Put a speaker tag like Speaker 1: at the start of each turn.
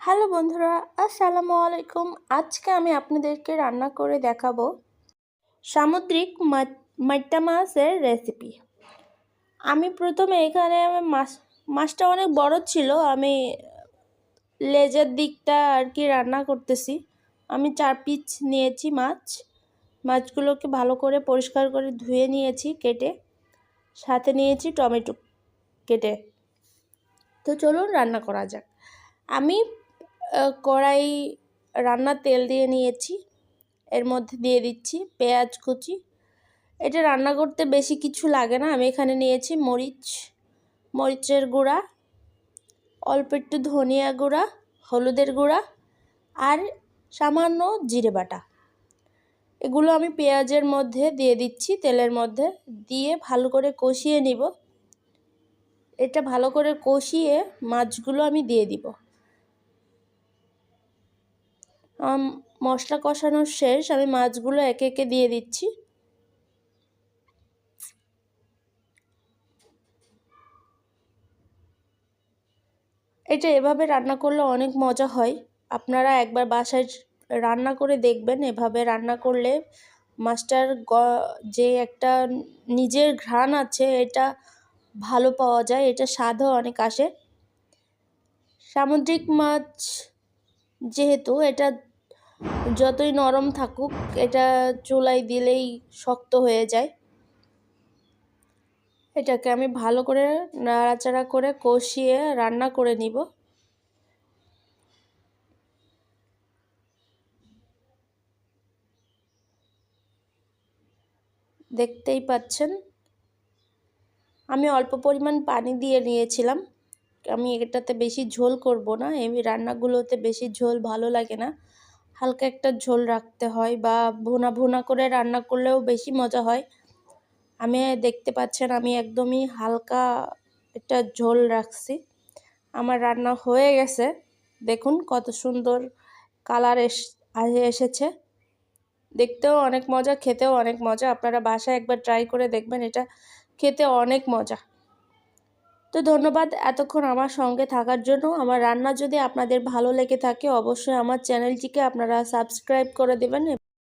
Speaker 1: Hello বন্ধুরা, আসসালামু আলাইকুম। আজকে আমি আপনাদেরকে রান্না করে দেখাবো সামুদ্রিক মাট্টা মাছের রেসিপি আমি প্রথমে এখানে মাছ মাছটা অনেক বড় ছিল, আমি লেজের দিকটা আর কি রান্না করতেছি। আমি চার পিস নিয়েছি মাছ। মাছগুলোকে ভালো করে পরিষ্কার করে ধুয়ে নিয়েছি কেটে। সাথে নিয়েছি টমেটো কেটে। তো চলুন রান্না করা যাক। আমি কড়াই, রান্নার তেল দিয়ে নিয়েছি। এর মধ্যে দিয়ে দিচ্ছি পেঁয়াজ কুচি। এটা রান্না করতে বেশি কিছু লাগে না। আমি এখানে নিয়েছি মরিচ, মরিচের গুঁড়া, অল্প একটু ধনিয়া গুঁড়া, হলুদের গুঁড়া আর সামান্য জিরে বাটা। এগুলো আমি পেঁয়াজের মধ্যে দিয়ে দিচ্ছি তেলের মধ্যে। দিয়ে ভালো করে কষিয়ে নিব। এটা ভালো করে কষিয়ে মাছগুলো আমি দিয়ে দিব। মশলা কষানোর শেষ, আমি মাছগুলো একে একে দিয়ে দিচ্ছি। এটা এভাবে রান্না করলে অনেক মজা হয়। আপনারা একবার বাসায় রান্না করে দেখবেন, এভাবে রান্না করলে মাছটার যে একটা নিজের ঘ্রাণ আছে, এটা ভালো পাওয়া যায়, এটা স্বাদও অনেক আসে। সামুদ্রিক মাছ যেহেতু, এটা যতই নরম থাকুক, এটা চুলায় দিলেই শক্ত হয়ে যায়। এটাকে আমি ভালো করে নাড়াচাড়া করে কষিয়ে রান্না করে নিব। দেখতেই পাচ্ছেন, আমি অল্প পরিমাণ পানি দিয়ে নিয়েছিলাম। আমি এটাতে বেশি ঝোল করব না এমনি রান্নাগুলোতে বেশি ঝোল ভালো লাগে না। হালকা একটা ঝোল রাখতে হয় বা ভোনা ভোনা করে রান্না করলেও বেশি মজা হয়। আমি দেখতে পাচ্ছেন আমি একদমই হালকা একটা ঝোল রাখছি। আমার রান্না হয়ে গেছে। দেখুন কত সুন্দর কালার এস এসেছে। দেখতেও অনেক মজা, খেতেও অনেক মজা। আপনারা বাসায় একবার ট্রাই করে দেখবেন, এটা খেতে অনেক মজা। তো ধন্যবাদ এতক্ষণ আমার সঙ্গে থাকার জন্য। আমার রান্না যদি আপনাদের ভালো লেগে থাকে, অবশ্যই আমার চ্যানেলটিকে আপনারা সাবস্ক্রাইব করে দেবেন।